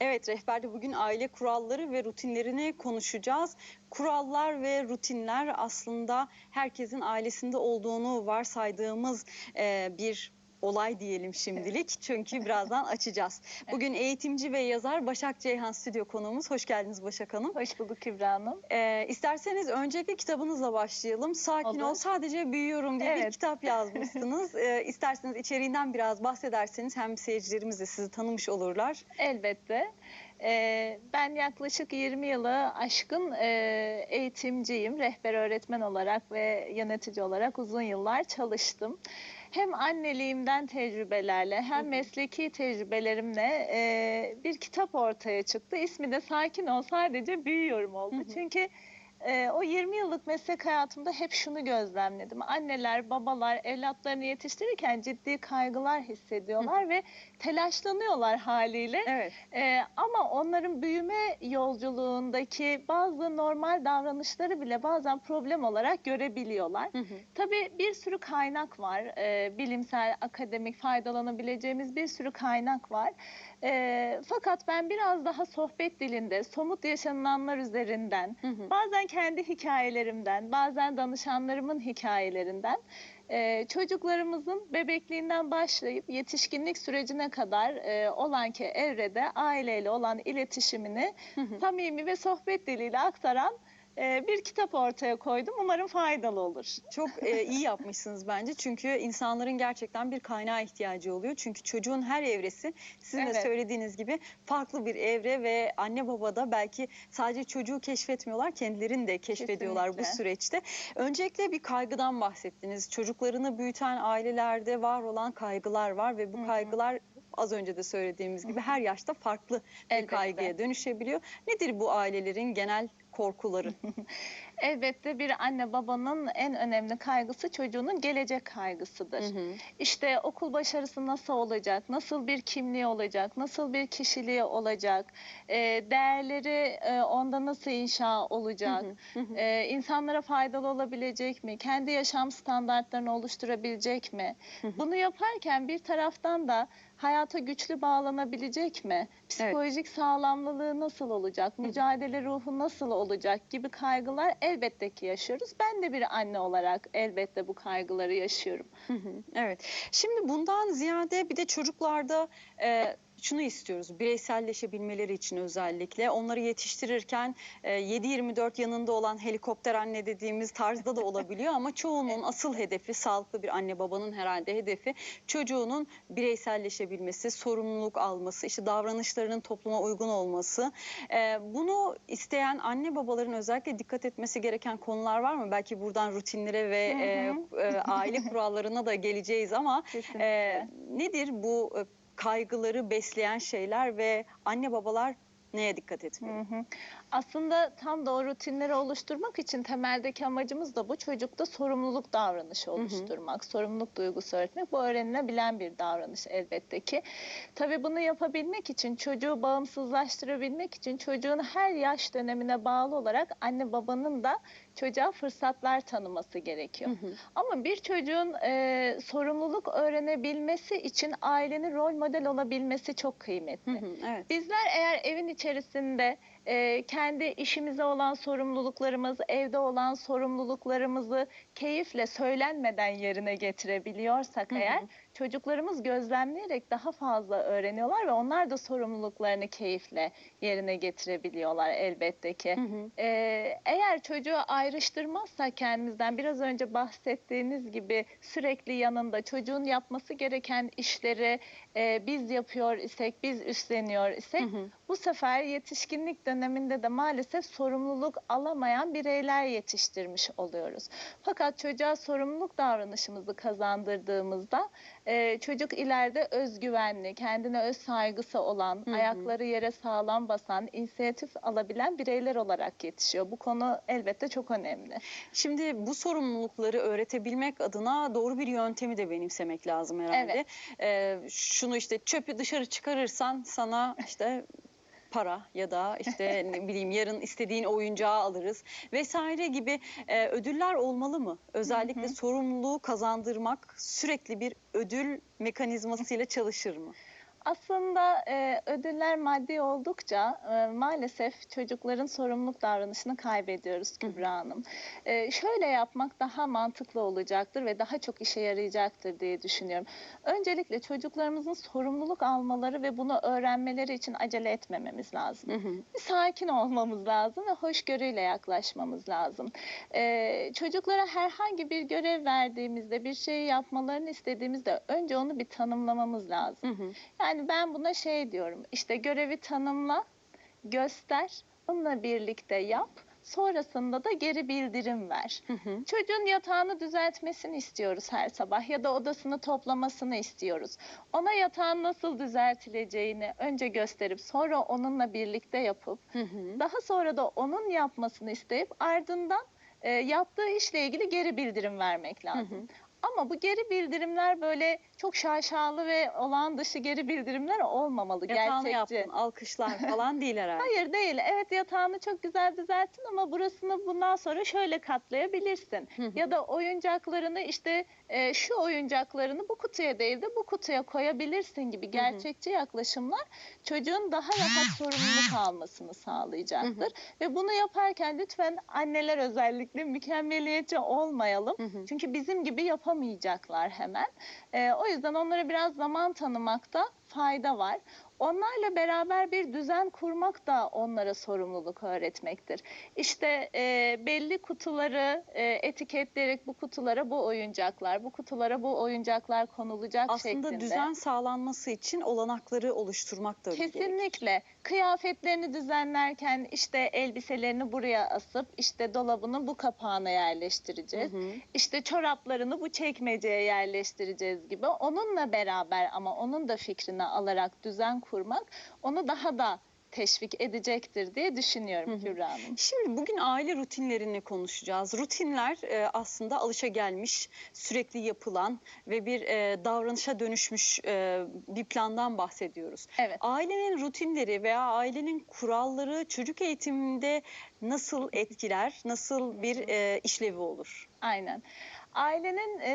Evet, rehberde bugün aile kuralları ve rutinlerini konuşacağız. Kurallar ve rutinler aslında herkesin ailesinde olduğunu varsaydığımız bir olay diyelim şimdilik. Çünkü birazdan açacağız. Bugün eğitimci ve yazar Başak Ceyhan stüdyo konuğumuz. Hoş geldiniz Başak Hanım. Hoş bulduk Kübra Hanım. E, isterseniz öncelikle kitabınızla başlayalım. Sakin Olur. ol sadece büyüyorum diye bir Evet. kitap yazmışsınız. e, isterseniz içeriğinden biraz bahsederseniz hem seyircilerimiz de sizi tanımış olurlar. Elbette. Ee, ben yaklaşık 20 yılı aşkın e, eğitimciyim. Rehber öğretmen olarak ve yönetici olarak uzun yıllar çalıştım. Hem anneliğimden tecrübelerle hem mesleki tecrübelerimle e, bir kitap ortaya çıktı. İsmi de Sakin Ol Sadece Büyüyorum oldu. Çünkü e, o 20 yıllık meslek hayatımda hep şunu gözlemledim. Anneler, babalar evlatlarını yetiştirirken ciddi kaygılar hissediyorlar ve telaşlanıyorlar haliyle. Evet. Ee, ama onların büyüme yolculuğundaki bazı normal davranışları bile bazen problem olarak görebiliyorlar. Hı hı. Tabii bir sürü kaynak var. Ee, bilimsel, akademik faydalanabileceğimiz bir sürü kaynak var. Ee, fakat ben biraz daha sohbet dilinde, somut yaşananlar üzerinden, Hı hı. bazen kendi hikayelerimden, bazen danışanlarımın hikayelerinden e, çocuklarımızın bebekliğinden başlayıp yetişkinlik sürecine kadar e, olan ki evrede aileyle olan iletişimini Hı hı. samimi ve sohbet diliyle aktaran e, bir kitap ortaya koydum. Umarım faydalı olur. Çok e, iyi yapmışsınız bence çünkü insanların gerçekten bir kaynağa ihtiyacı oluyor. Çünkü çocuğun her evresi sizin de Evet. söylediğiniz gibi farklı bir evre ve anne baba da belki sadece çocuğu keşfetmiyorlar kendilerini de keşfediyorlar bu Kesinlikle. süreçte. Öncelikle bir kaygıdan bahsettiniz. Çocuklarını büyüten ailelerde var olan kaygılar var ve bu kaygılar az önce de söylediğimiz gibi her yaşta farklı bir Elbette. kaygıya dönüşebiliyor. Nedir bu ailelerin genel korkuları? Elbette bir anne babanın en önemli kaygısı çocuğunun gelecek kaygısıdır. Hı hı. İşte okul başarısı nasıl olacak, nasıl bir kimliği olacak, nasıl bir kişiliği olacak, e, değerleri e, onda nasıl inşa olacak, Hı hı. e, insanlara faydalı olabilecek mi, kendi yaşam standartlarını oluşturabilecek mi? Hı hı. Bunu yaparken bir taraftan da hayata güçlü bağlanabilecek mi? Psikolojik sağlamlılığı nasıl olacak? Mücadele ruhu nasıl olacak gibi kaygılar elbette ki yaşıyoruz. Ben de bir anne olarak elbette bu kaygıları yaşıyorum. Evet. Şimdi bundan ziyade bir de çocuklarda e, şunu istiyoruz. Bireyselleşebilmeleri için özellikle. Onları yetiştirirken e, 7-24 yanında olan helikopter anne dediğimiz tarzda da olabiliyor ama çoğunun asıl hedefi sağlıklı bir anne babanın herhalde hedefi çocuğunun bireyselleşebilmesi, sorumluluk alması, işte davranışlarının topluma uygun olması. E, bunu isteyen anne babaların özellikle dikkat etmesi gereken konular var mı? Belki buradan rutinlere ve e, e, aile kurallarına da geleceğiz ama Kesinlikle. e, nedir bu e, kaygıları besleyen şeyler ve anne babalar neye dikkat etmeli? Hı hı. Aslında tam da o rutinleri oluşturmak için temeldeki amacımız da bu çocukta sorumluluk davranışı hı. oluşturmak, sorumluluk duygusu öğretmek. Bu öğrenilebilen bir davranış elbette ki. Tabii bunu yapabilmek için çocuğu bağımsızlaştırabilmek için çocuğun her yaş dönemine bağlı olarak anne babanın da çocuğa fırsatlar tanıması gerekiyor. Hı hı. Ama bir çocuğun e, sorumluluk öğrenebilmesi için ailenin rol model olabilmesi çok kıymetli. Hı hı, evet. Bizler eğer evin içerisinde kendi işimize olan sorumluluklarımız, evde olan sorumluluklarımızı keyifle söylenmeden yerine getirebiliyorsak eğer çocuklarımız gözlemleyerek daha fazla öğreniyorlar ve onlar da sorumluluklarını keyifle yerine getirebiliyorlar elbette ki. Hı hı. Ee, eğer çocuğu ayrıştırmazsak kendimizden biraz önce bahsettiğiniz gibi sürekli yanında çocuğun yapması gereken işleri e, biz yapıyor isek, biz üstleniyor isek Hı hı. bu sefer yetişkinlik döneminde de maalesef sorumluluk alamayan bireyler yetiştirmiş oluyoruz. Fakat çocuğa sorumluluk davranışımızı kazandırdığımızda e, çocuk ileride özgüvenli, kendine öz saygısı olan, Hı hı. ayakları yere sağlam basan, inisiyatif alabilen bireyler olarak yetişiyor. Bu konu elbette çok önemli. Şimdi bu sorumlulukları öğretebilmek adına doğru bir yöntemi de benimsemek lazım herhalde. Ee, şunu işte çöpü dışarı çıkarırsan sana işte para ya da işte ne bileyim yarın istediğin oyuncağı alırız vesaire gibi e, ödüller olmalı mı? Özellikle sorumluluğu kazandırmak sürekli bir ödül mekanizmasıyla çalışır mı? Aslında e, ödüller maddi oldukça e, maalesef çocukların sorumluluk davranışını kaybediyoruz Kübra Hanım. E, şöyle yapmak daha mantıklı olacaktır ve daha çok işe yarayacaktır diye düşünüyorum. Öncelikle çocuklarımızın sorumluluk almaları ve bunu öğrenmeleri için acele etmememiz lazım. Hı hı. Bir sakin olmamız lazım ve hoşgörüyle yaklaşmamız lazım. Ee, çocuklara herhangi bir görev verdiğimizde, bir şeyi yapmalarını istediğimizde önce onu bir tanımlamamız lazım. Hı hı. Yani ben buna şey diyorum, işte görevi tanımla, göster, onunla birlikte yap, sonrasında da geri bildirim ver. Hı hı. Çocuğun yatağını düzeltmesini istiyoruz her sabah ya da odasını toplamasını istiyoruz. Ona yatağın nasıl düzeltileceğini önce gösterip sonra onunla birlikte yapıp Hı hı. daha sonra da onun yapmasını isteyip ardından e, yaptığı işle ilgili geri bildirim vermek lazım. Hı hı. Ama bu geri bildirimler böyle çok şaşalı ve olağan dışı geri bildirimler olmamalı. Yatağını gerçekçi. yaptın, alkışlar falan değil herhalde. Hayır değil. Evet yatağını çok güzel düzelttin ama burasını bundan sonra şöyle katlayabilirsin. Ya da oyuncaklarını işte e, şu oyuncaklarını bu kutuya değil de bu kutuya koyabilirsin gibi gerçekçi yaklaşımlar çocuğun daha rahat sorumluluk almasını sağlayacaktır. Ve bunu yaparken lütfen anneler özellikle mükemmeliyetçi olmayalım. Çünkü bizim gibi yapamayacaklar hemen. E, o yüzden onlara biraz zaman tanımakta fayda var. Onlarla beraber bir düzen kurmak da onlara sorumluluk öğretmektir. İşte e, belli kutuları e, etiketleyerek bu kutulara bu oyuncaklar, bu kutulara bu oyuncaklar konulacak Aslında şeklinde. düzen sağlanması için olanakları oluşturmak da gerek. Kıyafetlerini düzenlerken işte elbiselerini buraya asıp işte dolabının bu kapağına Hı yerleştireceğiz. hı. İşte çoraplarını bu çekmeceye yerleştireceğiz gibi. Onunla beraber ama onun da fikrini alarak düzen kurmak onu daha da teşvik edecektir diye düşünüyorum. Kübra Hanım. Şimdi bugün aile rutinlerini konuşacağız. Rutinler e, aslında alışagelmiş, sürekli yapılan ve bir e, davranışa dönüşmüş e, bir plandan bahsediyoruz. Evet. Ailenin rutinleri veya ailenin kuralları çocuk eğitiminde nasıl etkiler, nasıl bir e, işlevi olur? Aynen. Ailenin e,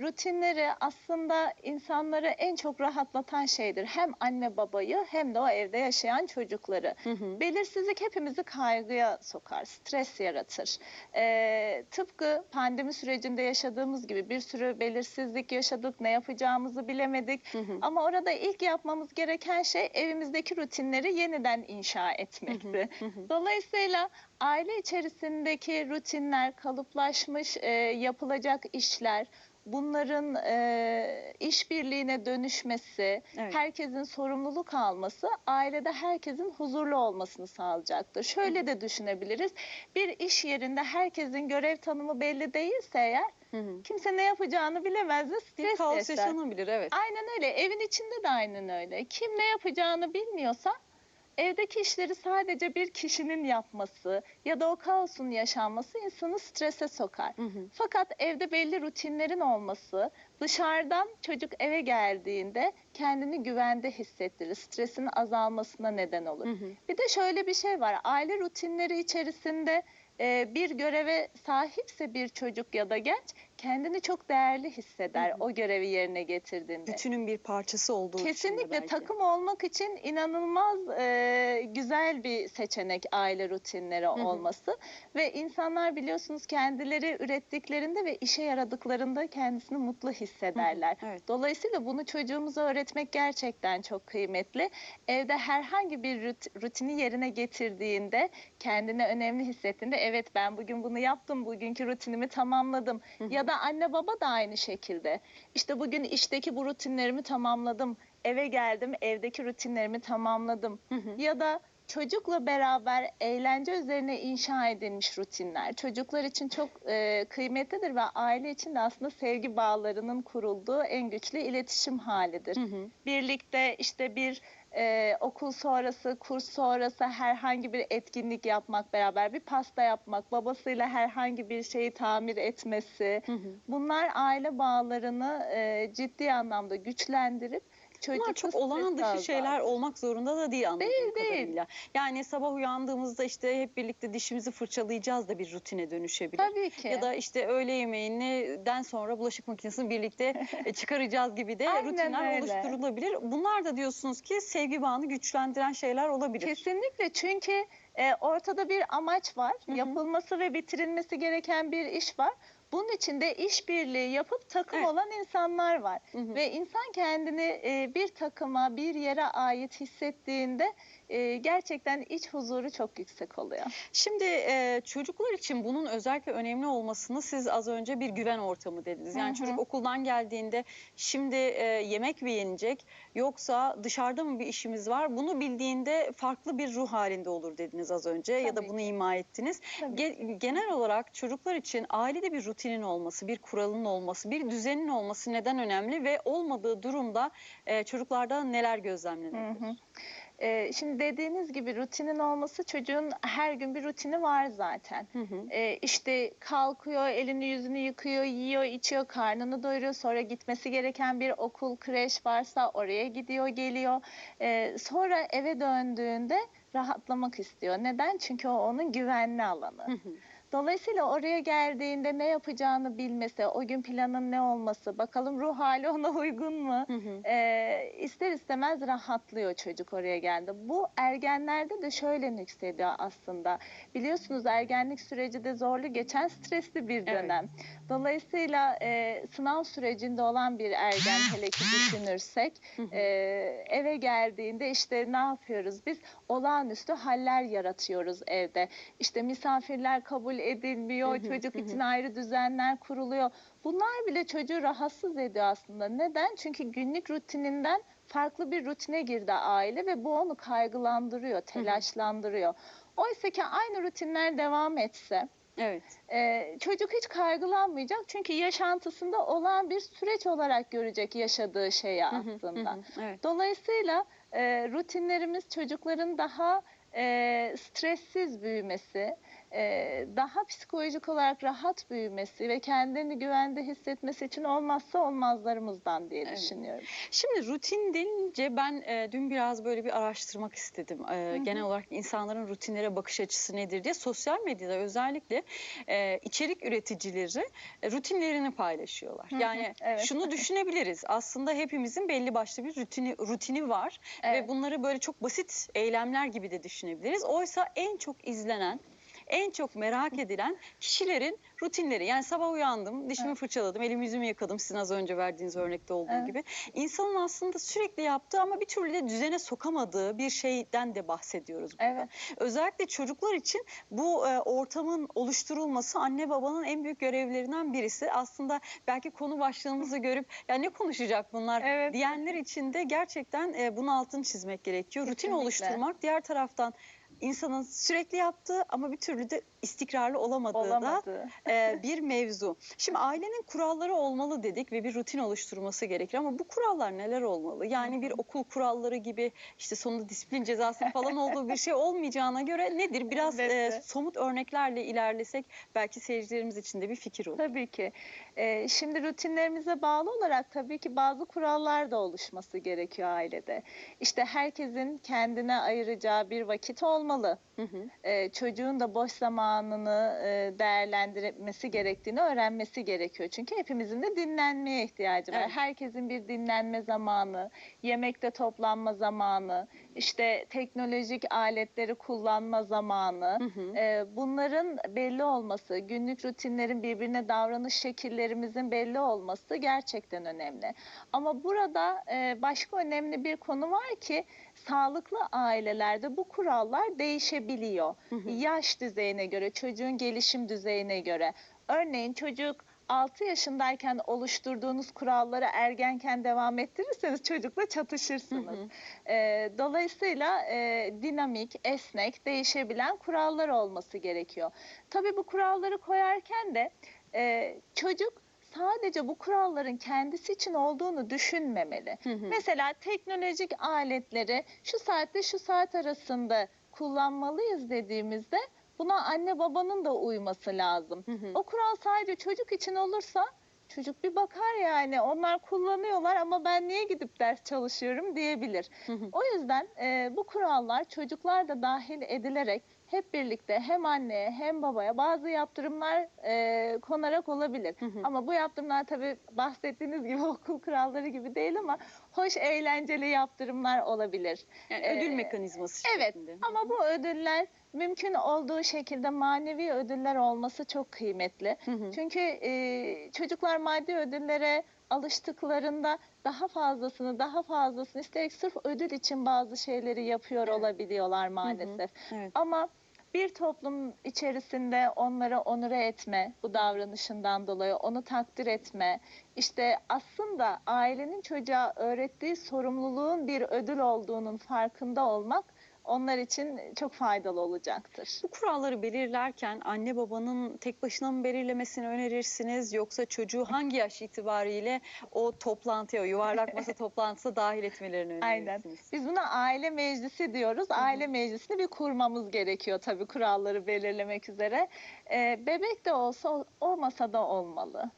rutinleri aslında insanları en çok rahatlatan şeydir. Hem anne babayı hem de o evde yaşayan çocukları. Hı hı. Belirsizlik hepimizi kaygıya sokar, stres yaratır. Ee, tıpkı pandemi sürecinde yaşadığımız gibi bir sürü belirsizlik yaşadık, ne yapacağımızı bilemedik. Hı hı. Ama orada ilk yapmamız gereken şey evimizdeki rutinleri yeniden inşa etmekti. Hı hı. Dolayısıyla aile içerisindeki rutinler, kalıplaşmış e, yapılacak işler, bunların e, işbirliğine dönüşmesi, Evet. herkesin sorumluluk alması ailede herkesin huzurlu olmasını sağlayacaktır. Şöyle de düşünebiliriz. Bir iş yerinde herkesin görev tanımı belli değilse eğer Hı hı. kimse ne yapacağını bilemez ve Bir stres kaos yaşanabilir evet. Aynen öyle. Evin içinde de aynen öyle. Kim ne yapacağını bilmiyorsa evdeki işleri sadece bir kişinin yapması ya da o kaosun yaşanması insanı strese sokar. Hı hı. Fakat evde belli rutinlerin olması dışarıdan çocuk eve geldiğinde kendini güvende hissettirir. Stresin azalmasına neden olur. Hı hı. Bir de şöyle bir şey var. Aile rutinleri içerisinde bir göreve sahipse bir çocuk ya da genç kendini çok değerli hisseder Hı hı. o görevi yerine getirdiğinde. Bütünün bir parçası olduğu Kesinlikle takım olmak için inanılmaz e, güzel bir seçenek aile rutinleri hı. olması ve insanlar biliyorsunuz kendileri ürettiklerinde ve işe yaradıklarında kendisini mutlu hissederler. Evet. Dolayısıyla bunu çocuğumuza öğretmek gerçekten çok kıymetli. Evde herhangi bir rut- rutini yerine getirdiğinde, kendini önemli hissettiğinde evet ben bugün bunu yaptım, bugünkü rutinimi tamamladım. Hı hı. Ya da anne baba da aynı şekilde. İşte bugün işteki bu rutinlerimi tamamladım. Eve geldim, evdeki rutinlerimi tamamladım. Hı hı. Ya da çocukla beraber eğlence üzerine inşa edilmiş rutinler çocuklar için çok e, kıymetlidir ve aile için de aslında sevgi bağlarının kurulduğu en güçlü iletişim halidir. Hı hı. Birlikte işte bir e, okul sonrası, kurs sonrası herhangi bir etkinlik yapmak beraber bir pasta yapmak, babasıyla herhangi bir şeyi tamir etmesi. Hı hı. Bunlar aile bağlarını e, ciddi anlamda güçlendirip Bunlar çok olağan dışı şeyler olmak zorunda da değil anladığım Değil, değil. kadarıyla. Yani sabah uyandığımızda işte hep birlikte dişimizi fırçalayacağız da bir rutine dönüşebilir. Tabii ki. Ya da işte öğle yemeğinden sonra bulaşık makinesini birlikte e, çıkaracağız gibi de Aynen rutinler öyle. oluşturulabilir. Bunlar da diyorsunuz ki sevgi bağını güçlendiren şeyler olabilir. Kesinlikle çünkü e, ortada bir amaç var. Hı hı. Yapılması ve bitirilmesi gereken bir iş var. Bunun için de işbirliği yapıp takım Evet. olan insanlar var. Hı hı. Ve insan kendini e, bir takıma, bir yere ait hissettiğinde e, gerçekten iç huzuru çok yüksek oluyor. Şimdi e, çocuklar için bunun özellikle önemli olmasını siz az önce bir güven ortamı dediniz. Yani Hı hı. çocuk okuldan geldiğinde şimdi e, yemek mi yenecek yoksa dışarıda mı bir işimiz var? Bunu bildiğinde farklı bir ruh halinde olur dediniz az önce ya da Tabii bunu ima ettiniz. Tabii. Ge- genel olarak çocuklar için ailede bir rutinin olması, bir kuralın olması, bir düzenin olması neden önemli ve olmadığı durumda e, çocuklarda neler gözlemlenebilir? Hı hı. Şimdi dediğiniz gibi rutinin olması çocuğun her gün bir rutini var zaten. Hı hı. Ee, işte kalkıyor, elini yüzünü yıkıyor, yiyor, içiyor, karnını doyuruyor. Sonra gitmesi gereken bir okul, kreş varsa oraya gidiyor, geliyor. Ee, sonra eve döndüğünde rahatlamak istiyor. Neden? Çünkü o onun güvenli alanı. Hı hı. Dolayısıyla oraya geldiğinde ne yapacağını bilmesi, o gün planın ne olması, bakalım ruh hali ona uygun mu? Hı hı. Ee, ister istemez rahatlıyor çocuk oraya geldi. Bu ergenlerde de şöyle nüksediyor aslında. Biliyorsunuz ergenlik süreci de zorlu geçen stresli bir Evet. dönem. Dolayısıyla e, sınav sürecinde olan bir ergen hele ki düşünürsek Hı hı. e, eve geldiğinde işte ne yapıyoruz biz? Olağanüstü haller yaratıyoruz evde. İşte misafirler kabul edilmiyor, çocuk için ayrı düzenler kuruluyor. Bunlar bile çocuğu rahatsız ediyor aslında. Neden? Çünkü günlük rutininden farklı bir rutine girdi aile ve bu onu kaygılandırıyor, telaşlandırıyor. Oysa ki aynı rutinler devam etse Evet. e, çocuk hiç kaygılanmayacak çünkü yaşantısında olan bir süreç olarak görecek yaşadığı şeyi aslında. Evet. Dolayısıyla e, rutinlerimiz çocukların daha e, stressiz büyümesi, e, daha psikolojik olarak rahat büyümesi ve kendini güvende hissetmesi için olmazsa olmazlarımızdan diye Evet. düşünüyorum. Şimdi rutin denince ben e, dün biraz böyle bir araştırmak istedim. E, hı. Genel olarak insanların rutinlere bakış açısı nedir diye. Sosyal medyada özellikle e, içerik üreticileri e, rutinlerini paylaşıyorlar. Hı hı, Yani evet. şunu düşünebiliriz. Aslında hepimizin belli başlı bir rutini rutini var Evet. ve bunları böyle çok basit eylemler gibi de düşünebiliriz. Oysa en çok izlenen en çok merak edilen kişilerin rutinleri. Yani sabah uyandım, dişimi fırçaladım, elimi yüzümü yıkadım sizin az önce verdiğiniz örnekte olduğu Evet. gibi. İnsanın aslında sürekli yaptığı ama bir türlü de düzene sokamadığı bir şeyden de bahsediyoruz burada. Evet. Özellikle çocuklar için bu e, ortamın oluşturulması anne babanın en büyük görevlerinden birisi. Aslında belki konu başlığımızı görüp ya ne konuşacak bunlar Evet. diyenler için de gerçekten e, bunun altını çizmek gerekiyor. Rutin Kesinlikle. oluşturmak diğer taraftan insanın sürekli yaptığı ama bir türlü de istikrarlı olamadığı, Olamadı. da e, bir mevzu. Şimdi ailenin kuralları olmalı dedik ve bir rutin oluşturması gerekir ama bu kurallar neler olmalı? Yani bir okul kuralları gibi işte sonunda disiplin cezası falan olduğu bir şey olmayacağına göre nedir? Biraz e, somut örneklerle ilerlesek belki seyircilerimiz için de bir fikir olur. Tabii ki. Ee, şimdi rutinlerimize bağlı olarak tabii ki bazı kurallar da oluşması gerekiyor ailede. İşte herkesin kendine ayıracağı bir vakit olmalı. Hı hı. Ee, çocuğun da boş zamanını e, değerlendirmesi gerektiğini öğrenmesi gerekiyor. Çünkü hepimizin de dinlenmeye ihtiyacı var. Evet. Herkesin bir dinlenme zamanı, yemekte toplanma zamanı, işte teknolojik aletleri kullanma zamanı. Hı hı. Ee, bunların belli olması, günlük rutinlerin birbirine davranış şekillerimizin belli olması gerçekten önemli. Ama burada e, başka önemli bir konu var ki sağlıklı ailelerde bu kurallar değişebiliyor. Hı hı. Yaş düzeyine göre, çocuğun gelişim düzeyine göre. Örneğin çocuk 6 yaşındayken oluşturduğunuz kuralları ergenken devam ettirirseniz çocukla çatışırsınız. Hı hı. Ee, dolayısıyla e, dinamik, esnek, değişebilen kurallar olması gerekiyor. Tabii bu kuralları koyarken de e, çocuk sadece bu kuralların kendisi için olduğunu düşünmemeli. Hı hı. Mesela teknolojik aletleri şu saatte şu saat arasında kullanmalıyız dediğimizde buna anne babanın da uyması lazım. Hı hı. O kural sadece çocuk için olursa Çocuk bir bakar yani onlar kullanıyorlar ama ben niye gidip ders çalışıyorum diyebilir. Hı hı. O yüzden e, bu kurallar çocuklar da dahil edilerek hep birlikte hem anneye hem babaya bazı yaptırımlar e, konarak olabilir. Hı hı. Ama bu yaptırımlar tabii bahsettiğiniz gibi okul kuralları gibi değil ama hoş eğlenceli yaptırımlar olabilir. Yani ödül Ee, mekanizması Evet şeklinde. ama bu ödüller mümkün olduğu şekilde manevi ödüller olması çok kıymetli. Hı hı. Çünkü e, çocuklar maddi ödüllere alıştıklarında daha fazlasını daha fazlasını isteyerek sırf ödül için bazı şeyleri yapıyor Evet. olabiliyorlar maalesef. Evet. Ama bir toplum içerisinde onları onure etme, bu davranışından dolayı onu takdir etme, işte aslında ailenin çocuğa öğrettiği sorumluluğun bir ödül olduğunun farkında olmak onlar için çok faydalı olacaktır. Bu kuralları belirlerken anne babanın tek başına mı belirlemesini önerirsiniz yoksa çocuğu hangi yaş itibariyle o toplantıya, o yuvarlak masa toplantısına dahil etmelerini Aynen. önerirsiniz? Biz buna aile meclisi diyoruz. Aile meclisini bir kurmamız gerekiyor tabii kuralları belirlemek üzere. Ee, bebek de olsa o, masada olmalı.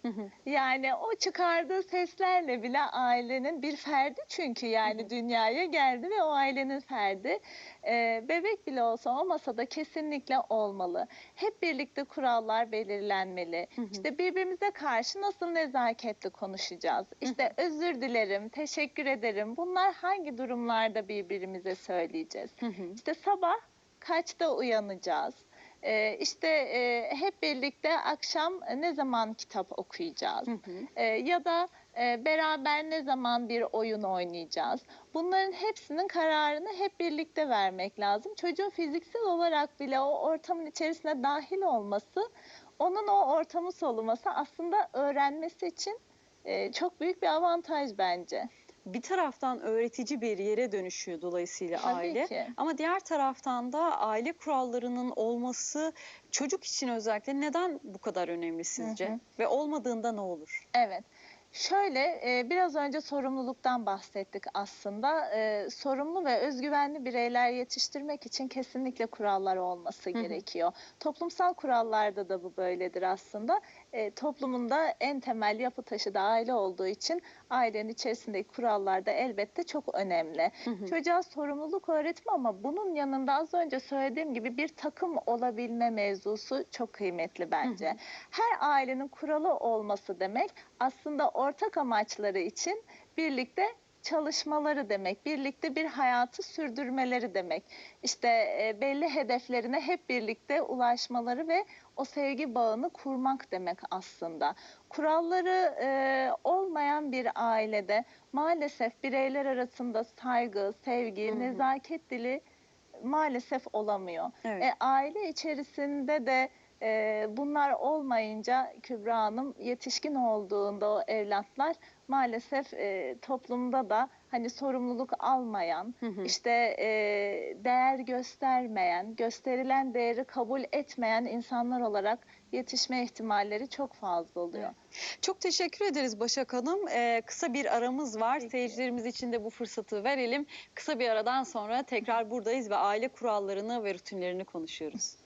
Yani o çıkardığı seslerle bile ailenin bir ferdi çünkü yani dünyaya geldi ve o ailenin ferdi. Ee, bebek bile olsa o masada kesinlikle olmalı. Hep birlikte kurallar belirlenmeli. Hı hı. İşte birbirimize karşı nasıl nezaketli konuşacağız? İşte özür dilerim, teşekkür ederim. Bunlar hangi durumlarda birbirimize söyleyeceğiz? Hı hı. İşte sabah kaçta uyanacağız? Ee, işte e, hep birlikte akşam ne zaman kitap okuyacağız? Hı hı. Ee, ya da e, beraber ne zaman bir oyun oynayacağız? Bunların hepsinin kararını hep birlikte vermek lazım. Çocuğun fiziksel olarak bile o ortamın içerisine dahil olması, onun o ortamı soluması aslında öğrenmesi için e, çok büyük bir avantaj bence. Bir taraftan öğretici bir yere dönüşüyor dolayısıyla Tabii aile. ki. Ama diğer taraftan da aile kurallarının olması çocuk için özellikle neden bu kadar önemli sizce? hı. Ve olmadığında ne olur? Evet. Şöyle e, biraz önce sorumluluktan bahsettik aslında. E, sorumlu ve özgüvenli bireyler yetiştirmek için kesinlikle kurallar olması Hı hı. gerekiyor. Toplumsal kurallarda da bu böyledir aslında. E, toplumun da en temel yapı taşı da aile olduğu için ailenin içerisindeki kurallar da elbette çok önemli. Hı hı. Çocuğa sorumluluk öğretme ama bunun yanında az önce söylediğim gibi bir takım olabilme mevzusu çok kıymetli bence. Hı hı. Her ailenin kuralı olması demek aslında ortak amaçları için birlikte çalışmaları demek, birlikte bir hayatı sürdürmeleri demek. İşte e, belli hedeflerine hep birlikte ulaşmaları ve o sevgi bağını kurmak demek aslında. Kuralları e, olmayan bir ailede maalesef bireyler arasında saygı, sevgi, Hı hı. nezaket dili maalesef olamıyor. Evet. E, aile içerisinde de e, bunlar olmayınca Kübra Hanım yetişkin olduğunda o evlatlar maalesef e, toplumda da hani sorumluluk almayan, Hı hı. işte e, değer göstermeyen, gösterilen değeri kabul etmeyen insanlar olarak yetişme ihtimalleri çok fazla oluyor. Çok teşekkür ederiz Başak Hanım. Ee, kısa bir aramız var. Peki. Seyircilerimiz için de bu fırsatı verelim. Kısa bir aradan sonra tekrar buradayız ve aile kurallarını ve rutinlerini konuşuyoruz.